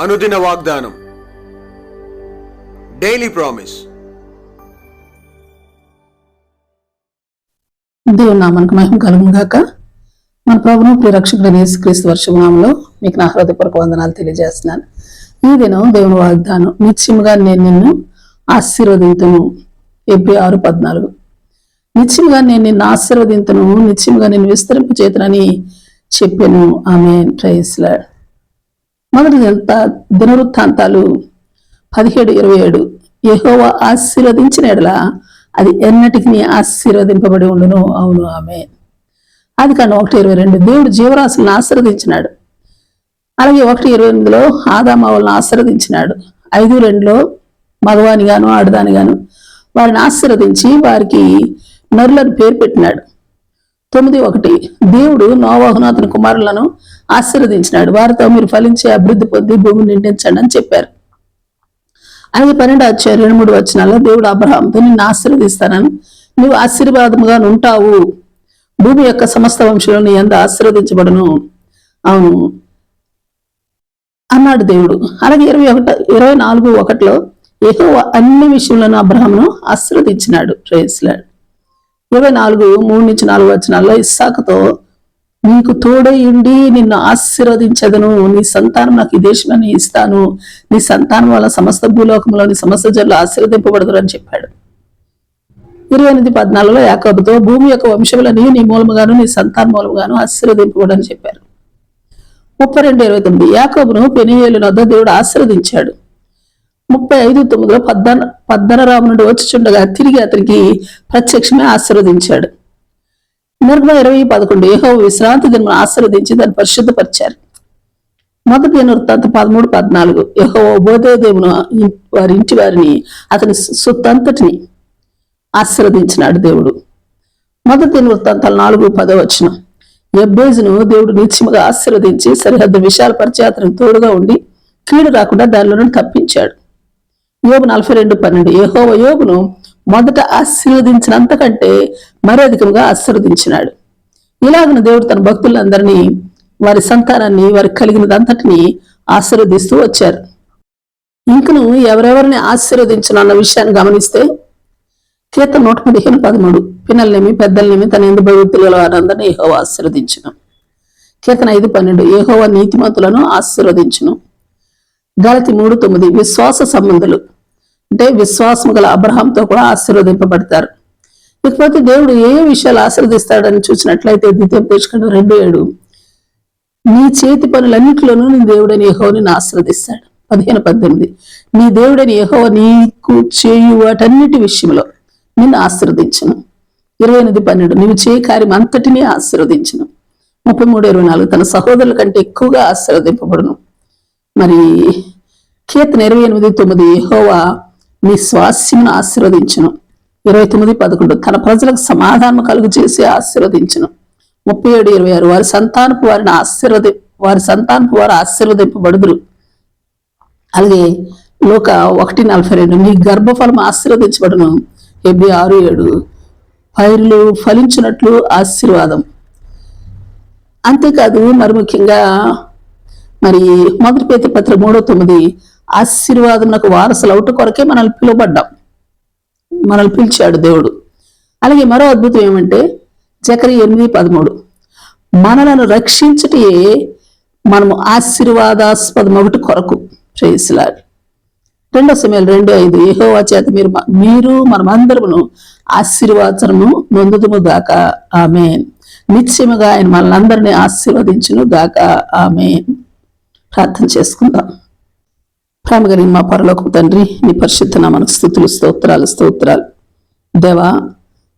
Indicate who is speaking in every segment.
Speaker 1: అనుదిన వాగ్దానం. Daily promise
Speaker 2: దేవుని నామానికి మహిమ కలుగును గాక. మన ప్రభును ప్రియరక్షకుడైన యేసుక్రీస్తు వర్షనామంలో మీకు నా హృదయపూర్వక వందనాలు తెలియజేస్తున్నాను. ఈ దినం దేవుని వాగ్దానం. నిత్యముగా నేను నిన్ను ఆశీర్వదింతును. ఎబ్రి ఆరు పద్నాలుగు. నిత్యముగా నేను నిన్ను ఆశీర్వదింతును. నిత్యముగా నేను విస్తరింపు చేతునని చెప్పాను ఆమె ప్రైస్లాడ్ మొదటి దిన దినవృత్తాంతాలు పదిహేడు ఇరవై ఏడు. యహోవ ఆశీర్వదించిన ఎడల అది ఎన్నటికి ఆశీర్వదింపబడి ఉండును. అవును ఆమె అది కానీ ఒకటి ఇరవై రెండు. దేవుడు జీవరాశులను ఆశీర్వదించినాడు. అలాగే ఒకటి ఇరవై ఎనిమిదిలో ఆదామావులను ఆశీర్వదించినాడు. ఐదు రెండులో మగవాని గాను ఆడదాని గాను వారిని ఆశీర్వదించి వారికి నరులను పేరు పెట్టినాడు. తొమ్మిది ఒకటి. దేవుడు నోవాహును అతని కుమారులను ఆశీర్వదించినాడు. వారితో మీరు ఫలించి అభివృద్ధి పొంది భూమిని నిండించండి అని చెప్పారు. ఐదు పన్నెండు వచ్చారు రెండు మూడు వచ్చినాల్లో దేవుడు అబ్రహాంతో నిన్ను ఆశీర్వదిస్తానని నువ్వు ఆశీర్వాదముగా ఉంటావు. భూమి యొక్క సమస్త వంశంలో నీ ఎంత ఆశీర్వదించబడను. అవును. అన్నాడు దేవుడు. అలాగే ఇరవై ఒకటి ఇరవై నాలుగు ఒకటిలో ఏదో అన్ని విషయంలోనూ అబ్రహంను ఆశీర్వదించినాడు. ఇరవై నాలుగు మూడు నుంచి నాలుగు వచనాల్లో ఇస్సాకుతో నీకు తోడై ఉండి నిన్ను ఆశీర్వదించదను నీ సంతానం నాకు ఈ దేశమని ఇస్తాను. నీ సంతానం వల్ల సమస్త భూలోకంలోని సమస్త జనులు ఆశీర్వదింపబడదు అని చెప్పాడు. ఇరవై ఎనిమిది పద్నాలుగులో యాకబుతో భూమి యొక్క వంశములని నీ మూలముగాను నీ సంతాన మూలముగాను ఆశీర్వదింపబడని చెప్పారు. ముప్పై రెండు ఇరవై తొమ్మిది. యాకబును పెనియేలు నద్ద దేవుడు ఆశీర్వదించాడు. ముప్పై ఐదు తొమ్మిదిలో పద్దన పద్దనరాము నుండి వచ్చుచుండగా తిరిగి అతనికి ప్రత్యక్షమే ఆశీర్వదించాడు. నిర్మ ఇరవై పదకొండు. ఏహో విశ్రాంతి దినమును ఆశీర్వదించి దాన్ని పరిశుద్ధపరిచారు. మొదటి వృత్తాంత పదమూడు పద్నాలుగు. యహో బోధోదేవును వారి ఇంటి వారిని అతని సొత్తంతటిని ఆశీర్వదించినాడు దేవుడు. మొదటి వృత్తాంతాలు నాలుగు పదో వచ్చిన ఎబ్బేజును దేవుడు నిత్యముగా ఆశీర్వదించి సరిహద్దు విశాల పరిచయాత్రను తోడుగా ఉండి కీడు రాకుండా దానిలో తప్పించాడు. యోగు నలభై రెండు పన్నెండు. యహోవ యోగును మొదట ఆశీర్వదించినంతకంటే మరి అధికంగా ఆశీర్వదించినాడు. ఇలాగిన దేవుడు తన భక్తులందరినీ వారి సంతానాన్ని వారికి కలిగినదంతటిని ఆశీర్వదిస్తూ వచ్చారు. ఇంకను ఎవరెవరిని ఆశీర్వదించను అన్న విషయాన్ని గమనిస్తే కీర్తన నూట పదిహేను పదమూడు పిల్లల్నేమి పెద్దలనేమి తన ఎందు భవితుల వారందరినీ ఏహోవా ఆశీర్వదించును. కీర్తన ఐదు పన్నెండు ఏహోవా నీతిమంతులను ఆశీర్వదించును. గలతి మూడు తొమ్మిది విశ్వాస సంబంధులు. అంటే విశ్వాసం గల అబ్రహాంతో కూడా ఆశీర్వదింపబడతారు. ఇకపోతే దేవుడు ఏ విషయాలు ఆశీర్వదిస్తాడని చూసినట్లయితే ద్వితీయోపదేశకం రెండు ఏడు. నీ చేతి పనులన్నింటిలోనూ నీ దేవుడని యహోని ఆశీర్వదిస్తాడు. పదిహేను పద్దెనిమిది. నీ దేవుడని యహో నీకు చేయు వాటన్నిటి విషయంలో నిన్ను ఆశీర్వదించను. ఇరవై ఎనిమిది పన్నెండు. నీవు చేయ కార్యం అంతటినీ ఆశీర్వదించను. ముప్పై మూడు ఇరవై నాలుగు. తన సహోదరుల కంటే ఎక్కువగా ఆశీర్వదింపబడును. మరి కీర్తన ఇరవై ఎనిమిది తొమ్మిది. యహోవా మీ స్వాస్యమును ఆశీర్వదించును. ఇరవై తొమ్మిది పదకొండు తన ప్రజలకు సమాధానం కలుగు చేసి ఆశీర్వదించును. ముప్పై ఏడు ఇరవై ఆరు వారి సంతానపు వారిని ఆశీర్వది వారి సంతానపు వారు ఆశీర్వదింపబడుదురు. అలాగే లోక ఒకటి నలభై రెండు మీ గర్భఫలం ఆశీర్వదించబడును. ఎబ్బి ఆరు ఏడు పైరులు ఫలించినట్లు ఆశీర్వాదం. అంతేకాదు మరి ముఖ్యంగా మరి మొదటి పేత పత్ర మూడో తొమ్మిది ఆశీర్వాదమునకు వారసులు అవుట కొరకే మనల్ని పిలువబడ్డాం. మనల్ని పిలిచాడు దేవుడు. అలాగే మరో అద్భుతం ఏమంటే జకరి ఎనిమిది పదమూడు. మనలను రక్షించటే మనము ఆశీర్వాదాస్పదం ఒకటి కొరకు చేసిలాడు రెండో సమయాలు రెండు ఐదు. ఏహోవా చేత మీరు మీరు మనమందరమును ఆశీర్వాదము నొందుదుము దాకా ఆమె నిత్యముగా ఆయన మనల్ని ఆశీర్వదించును దాకా ఆమె ప్రార్థన చేసుకుందాం. ప్రేమ కలిగిన మా పరలోకం తండ్రి నీ పరిశుద్ధ మన స్థుతులు స్తోత్రాలు స్తోత్రాలు. దేవా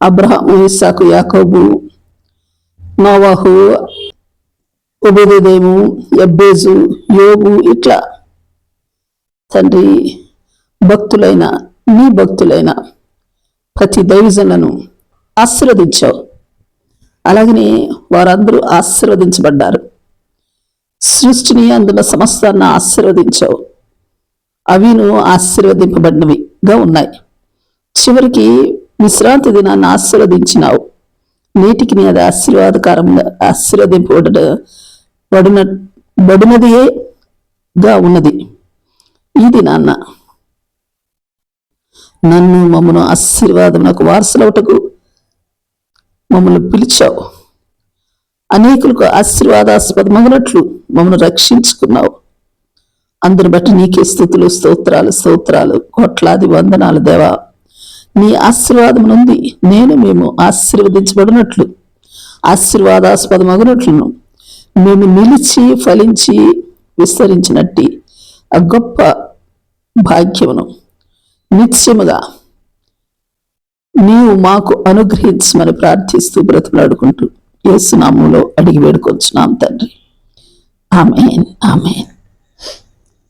Speaker 2: అబ్రహాము ఇస్సాకు యాకోబు నోవాహు ఉబేదేము ఎబ్బేజు యోగు ఇట్లా. తండ్రి భక్తులైన నీ భక్తులైన ప్రతి దైవజనులను ఆశీర్వదించావు. అలాగనే వారందరూ ఆశీర్వదించబడ్డారు. సృష్టిని అందులో సమస్తాన్ని ఆశీర్వదించావు. అవిను ఆశీర్వదింపబడినవిగా ఉన్నాయి. చివరికి విశ్రాంతి దినాన్ని ఆశీర్వదించినావు. నేటికి నీ అది ఆశీర్వాదకరంగా ఆశీర్వదింపబడ బడిన ఉన్నది. ఇది నాన్న నన్ను మమ్మను ఆశీర్వాదం నాకు వారసులవుటకు మమ్మల్ని పిలిచావు. అనేకులకు ఆశీర్వాదాస్పదమగినట్లు మమ్మల్ని రక్షించుకున్నావు. అందుని బట్టి నీకే స్థుతులు స్తోత్రాలు స్తోత్రాలు కోట్లాది వందనాలు దేవా. నీ ఆశీర్వాదం నుండి నేను మేము ఆశీర్వదించబడినట్లు ఆశీర్వాదాస్పదమగినట్లును. మేము నిలిచి ఫలించి విస్తరించినట్టి ఆ గొప్ప భాగ్యమును. నిత్యముగా నీవు మాకు అనుగ్రహించమని ప్రార్థిస్తూ బ్రతులాడుకుంటూ యేసునామంలో అడిగి వేడుకొచ్చున్నాం తండ్రి. Amen amen.